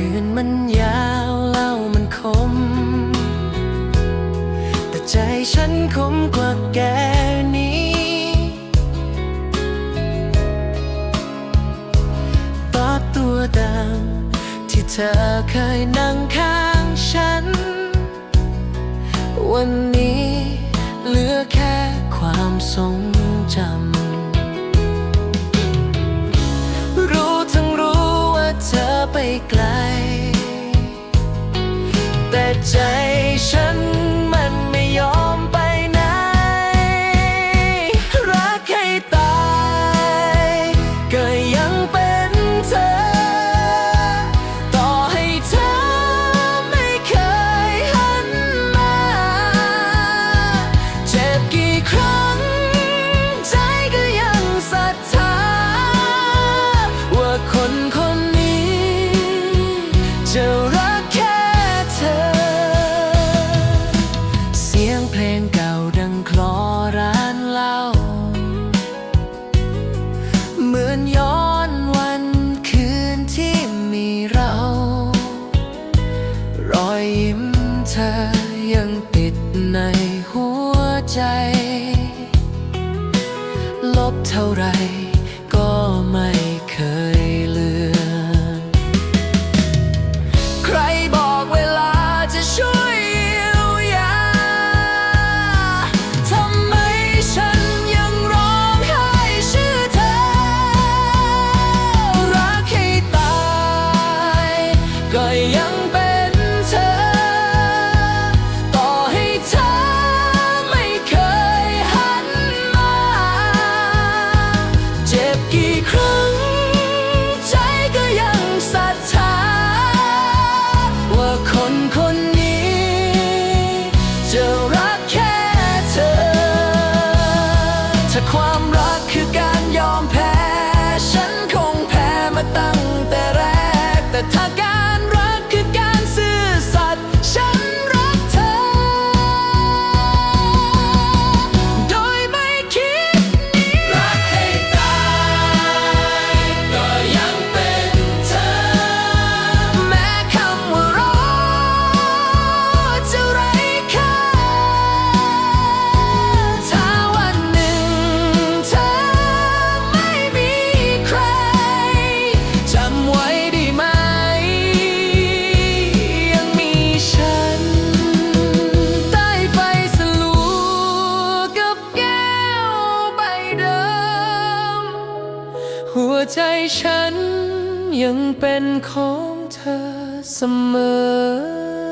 คืนมันยาวเล่ามันคม แต่ใจฉันคมกว่าแกนี้ ตอดตัวดำที่เธอเคยนั่งข้างฉัน วันนี้เหลือแค่ความทรงจำ ใจฉัน ท่าไรก็ไม่เคยเลือนใครบอกเวลาจะช่วยเยียวยาทำไมฉันยังร้องไห้ชื่อเธอ รักให้ตายก็ยัง ใจฉันยังเป็นของเธอเสมอ